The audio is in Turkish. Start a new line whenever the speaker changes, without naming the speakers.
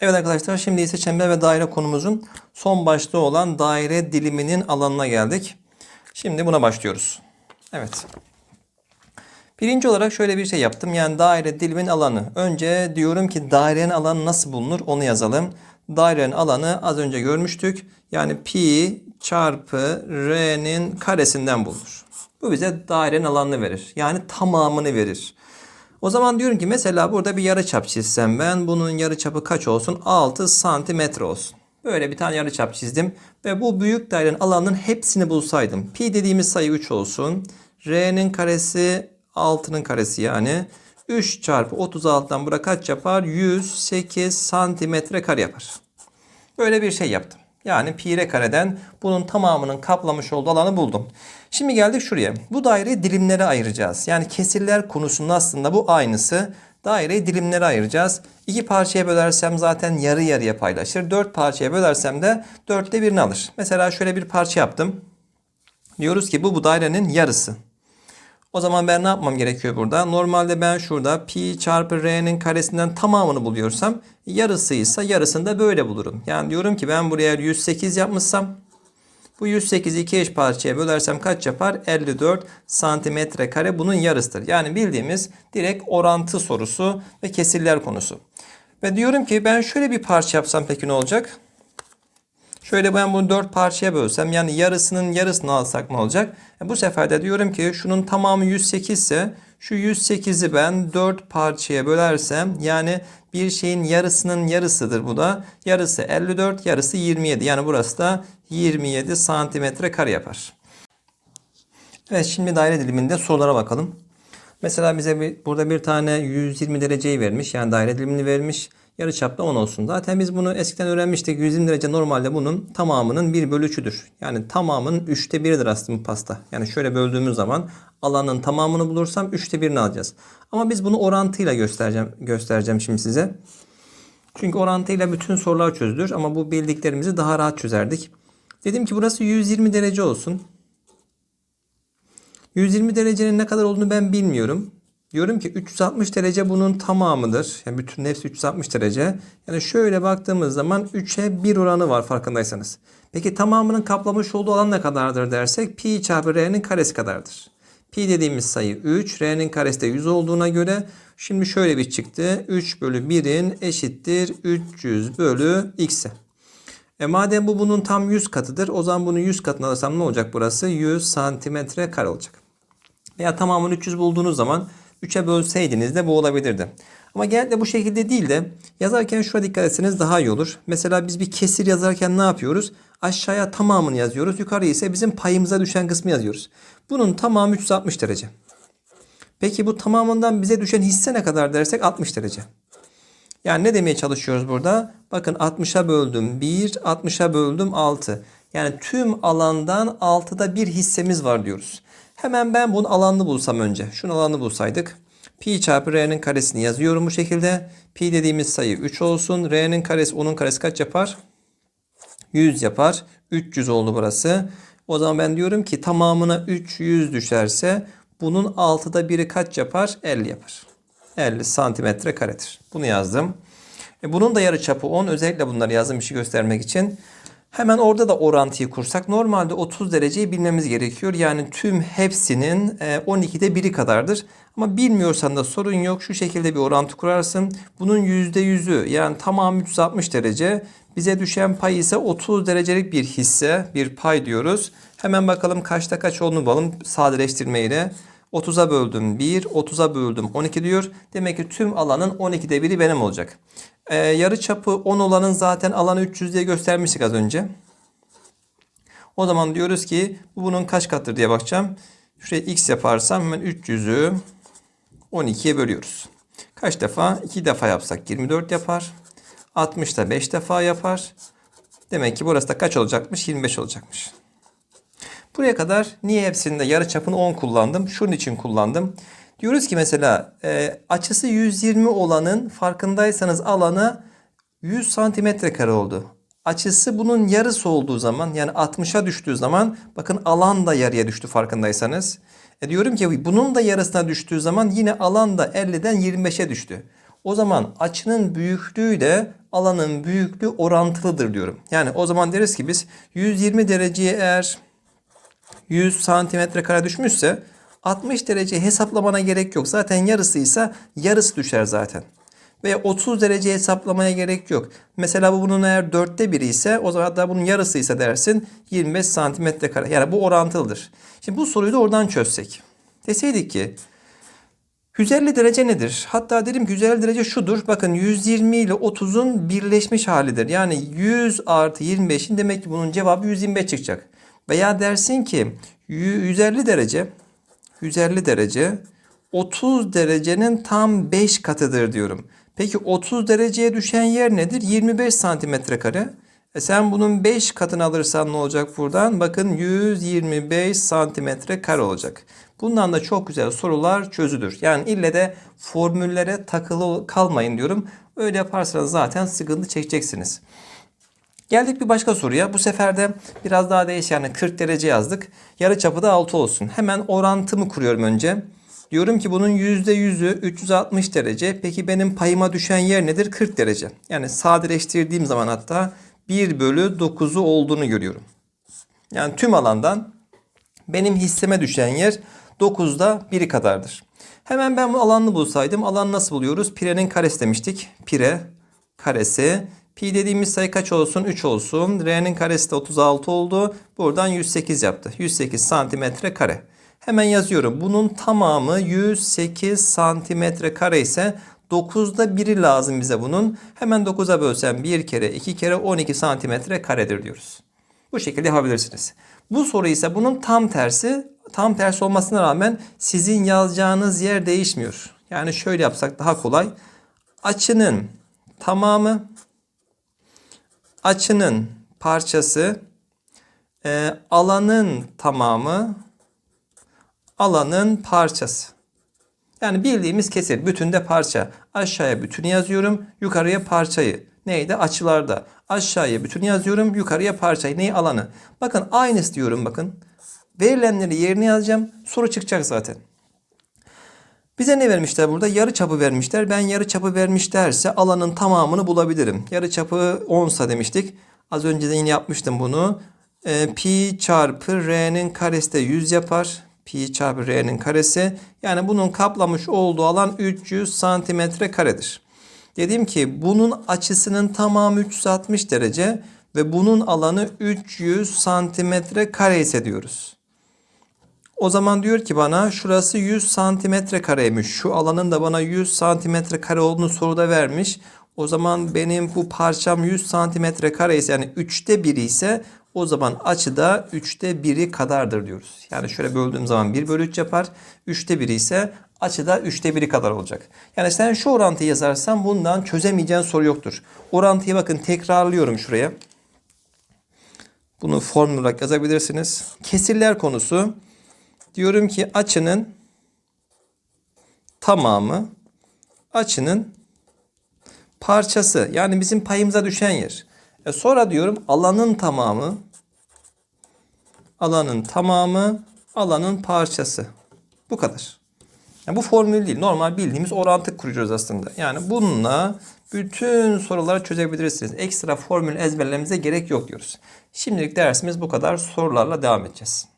Evet arkadaşlar şimdi ise çember ve daire konumuzun son başlığı olan daire diliminin alanına geldik. Şimdi buna başlıyoruz. Evet. Birinci olarak şöyle bir şey yaptım. Yani daire dilimin alanı. Önce diyorum ki dairenin alanı nasıl bulunur onu yazalım. Dairenin alanı az önce görmüştük. Yani pi çarpı r'nin karesinden bulunur. Bu bize dairenin alanını verir. Yani tamamını verir. O zaman diyorum ki mesela burada bir yarıçap çizsem ben bunun yarıçapı kaç olsun? 6 santimetre olsun. Böyle bir tane yarıçap çizdim ve bu büyük dairenin alanının hepsini bulsaydım. Pi dediğimiz sayı 3 olsun. R'nin karesi 6'nın karesi yani. 3 çarpı 36'dan bura kaç yapar? 108 santimetre kare yapar. Böyle bir şey yaptım. Yani pi r kareden bunun tamamının kaplamış olduğu alanı buldum. Şimdi geldik şuraya. Bu daireyi dilimlere ayıracağız. Yani kesirler konusunda aslında bu aynısı. Daireyi dilimlere ayıracağız. İki parçaya bölersem zaten yarı yarıya paylaşır. Dört parçaya bölersem de dörtte birini alır. Mesela şöyle bir parça yaptım. Diyoruz ki bu bu dairenin yarısı. O zaman ben ne yapmam gerekiyor burada? Normalde ben şurada pi çarpı r'nin karesinden tamamını buluyorsam yarısıysa yarısını da böyle bulurum. Yani diyorum ki ben buraya 108 yapmışsam bu 108'i iki eş parçaya bölersem kaç yapar? 54 santimetre kare bunun yarısıdır. Yani bildiğimiz direkt orantı sorusu ve kesirler konusu. Ve diyorum ki ben şöyle bir parça yapsam peki ne olacak? Şöyle ben bunu 4 parçaya bölsem yani yarısının yarısını alsak ne olacak? E bu sefer de diyorum ki şunun tamamı 108 ise şu 108'i ben 4 parçaya bölersem yani bir şeyin yarısının yarısıdır bu da. Yarısı 54 yarısı 27 yani burası da 27 santimetre kare yapar. Evet şimdi daire diliminde sorulara bakalım. Mesela bize bir, burada bir tane 120 dereceyi vermiş. Yani daire dilimini vermiş. Yarı çapta 10 olsun. Zaten biz bunu eskiden öğrenmiştik. 120 derece normalde bunun tamamının bir bölüçüdür. Yani tamamının üçte biridir aslında bu pasta. Yani şöyle böldüğümüz zaman alanın tamamını bulursam üçte birini alacağız. Ama biz bunu orantıyla göstereceğim, göstereceğim şimdi size. Çünkü orantıyla bütün sorular çözülür. Ama bu bildiklerimizi daha rahat çözerdik. Dedim ki burası 120 derece olsun. 120 derecenin ne kadar olduğunu ben bilmiyorum. Diyorum ki 360 derece bunun tamamıdır. Yani bütün hepsi 360 derece. Yani şöyle baktığımız zaman 3'e 1 oranı var farkındaysanız. Peki tamamının kaplamış olduğu alan ne kadardır dersek pi çarpı r'nin karesi kadardır. Pi dediğimiz sayı 3, r'nin karesi de 100 olduğuna göre şimdi şöyle bir çıktı. 3 bölü 1'in eşittir 300 bölü x'e. E madem bu bunun tam 100 katıdır o zaman bunu 100 katına alırsam ne olacak burası? 100 santimetre kare olacak. Veya tamamını 300 bulduğunuz zaman 3'e bölseydiniz de bu olabilirdi. Ama genellikle bu şekilde değil de yazarken şuna dikkat etseniz daha iyi olur. Mesela biz bir kesir yazarken ne yapıyoruz? Aşağıya tamamını yazıyoruz. Yukarıya ise bizim payımıza düşen kısmı yazıyoruz. Bunun tamamı 360 derece. Peki bu tamamından bize düşen hisse ne kadar dersek 60 derece. Yani ne demeye çalışıyoruz burada? Bakın 60'a böldüm 1, 60'a böldüm 6. Yani tüm alandan 6'da bir hissemiz var diyoruz. Hemen ben bunun alanını bulsam önce. Şunun alanını bulsaydık. Pi çarpı r'nin karesini yazıyorum bu şekilde. Pi dediğimiz sayı 3 olsun. R'nin karesi onun karesi kaç yapar? 100 yapar. 300 oldu burası. O zaman ben diyorum ki tamamına 300 düşerse bunun 6'da biri kaç yapar? 50 yapar. 50 santimetre karedir. Bunu yazdım. E bunun da yarıçapı 10. Özellikle bunları yazdım işi göstermek için. Hemen orada da orantıyı kursak normalde 30 dereceyi bilmemiz gerekiyor. Yani tüm hepsinin 12'de biri kadardır. Ama bilmiyorsan da sorun yok. Şu şekilde bir orantı kurarsın. Bunun %100'ü yani tamamı 360 derece. Bize düşen pay ise 30 derecelik bir hisse, bir pay diyoruz. Hemen bakalım kaçta kaç olduğunu bulalım sadeleştirmeyle. 30'a böldüm 1, 30'a böldüm 12 diyor. Demek ki tüm alanın 12'de biri benim olacak. Ee, yarı çapı 10 olanın zaten alanı 300 diye göstermiştik az önce. O zaman diyoruz ki bu bunun kaç katıdır diye bakacağım. Şuraya x yaparsam hemen 300'ü 12'ye bölüyoruz. Kaç defa? 2 defa yapsak 24 yapar. 60 da 5 defa yapar. Demek ki burası da kaç olacakmış? 25 olacakmış. Buraya kadar niye hepsinde yarı çapını 10 kullandım? Şunun için kullandım. Diyoruz ki mesela e, açısı 120 olanın farkındaysanız alanı 100 santimetre kare oldu. Açısı bunun yarısı olduğu zaman yani 60'a düştüğü zaman bakın alan da yarıya düştü farkındaysanız. E diyorum ki bunun da yarısına düştüğü zaman yine alan da 50'den 25'e düştü. O zaman açının büyüklüğü de alanın büyüklüğü orantılıdır diyorum. Yani o zaman deriz ki biz 120 dereceye eğer 100 santimetre kare düşmüşse 60 derece hesaplamana gerek yok. Zaten yarısıysa yarısı düşer zaten. Ve 30 derece hesaplamaya gerek yok. Mesela bu bunun eğer dörtte biri ise o zaman hatta bunun yarısıysa dersin 25 santimetre kare. Yani bu orantılıdır. Şimdi bu soruyu da oradan çözsek. Deseydik ki 150 derece nedir? Hatta dedim ki 150 derece şudur. Bakın 120 ile 30'un birleşmiş halidir. Yani 100 artı 25'in demek ki bunun cevabı 125 çıkacak. Veya dersin ki 150 derece 150 derece 30 derecenin tam 5 katıdır diyorum. Peki 30 dereceye düşen yer nedir? 25 santimetre kare. E sen bunun 5 katını alırsan ne olacak buradan? Bakın 125 santimetre kare olacak. Bundan da çok güzel sorular çözülür. Yani ille de formüllere takılı kalmayın diyorum. Öyle yaparsanız zaten sıkıntı çekeceksiniz. Geldik bir başka soruya. Bu sefer de biraz daha değiş yani 40 derece yazdık. Yarı çapı da 6 olsun. Hemen orantımı kuruyorum önce. Diyorum ki bunun %100'ü 360 derece. Peki benim payıma düşen yer nedir? 40 derece. Yani sadeleştirdiğim zaman hatta 1 bölü 9'u olduğunu görüyorum. Yani tüm alandan benim hisseme düşen yer 9'da 1'i kadardır. Hemen ben bu alanını bulsaydım alan nasıl buluyoruz? Pirenin karesi demiştik. Pire karesi. Pi dediğimiz sayı kaç olsun? 3 olsun. R'nin karesi de 36 oldu. Buradan 108 yaptı. 108 santimetre kare. Hemen yazıyorum. Bunun tamamı 108 santimetre kare ise 9'da 1'i lazım bize bunun. Hemen 9'a bölsem 1 kere 2 kere 12 santimetre karedir diyoruz. Bu şekilde yapabilirsiniz. Bu soru ise bunun tam tersi. Tam tersi olmasına rağmen sizin yazacağınız yer değişmiyor. Yani şöyle yapsak daha kolay. Açının tamamı açının parçası e, alanın tamamı alanın parçası. Yani bildiğimiz kesir. Bütünde parça. Aşağıya bütünü yazıyorum. Yukarıya parçayı. Neydi? Açılarda. Aşağıya bütünü yazıyorum. Yukarıya parçayı. Neyi? Alanı. Bakın aynısı diyorum bakın. Verilenleri yerine yazacağım. Soru çıkacak zaten. Bize ne vermişler burada? Yarı çapı vermişler. Ben yarı çapı vermişlerse alanın tamamını bulabilirim. Yarı çapı 10 sa demiştik. Az önce de yine yapmıştım bunu. E, pi çarpı r'nin karesi de 100 yapar. Pi çarpı r'nin karesi. Yani bunun kaplamış olduğu alan 300 santimetre karedir. Dedim ki bunun açısının tamamı 360 derece ve bunun alanı 300 santimetre kare ise diyoruz. O zaman diyor ki bana şurası 100 santimetre kareymiş. Şu alanın da bana 100 santimetre kare olduğunu soruda vermiş. O zaman benim bu parçam 100 santimetre kare ise yani 3'te 1 ise o zaman açı da 3'te 1'i kadardır diyoruz. Yani şöyle böldüğüm zaman 1 bölü 3 yapar. 3'te 1 ise açı da 3'te 1'i kadar olacak. Yani sen şu orantıyı yazarsan bundan çözemeyeceğin soru yoktur. Orantıyı bakın tekrarlıyorum şuraya. Bunu formül olarak yazabilirsiniz. Kesirler konusu. Diyorum ki açının tamamı açının parçası. Yani bizim payımıza düşen yer. E sonra diyorum alanın tamamı alanın tamamı alanın parçası. Bu kadar. Yani bu formül değil. Normal bildiğimiz orantı kuruyoruz aslında. Yani bununla bütün soruları çözebilirsiniz. Ekstra formül ezberlememize gerek yok diyoruz. Şimdilik dersimiz bu kadar. Sorularla devam edeceğiz.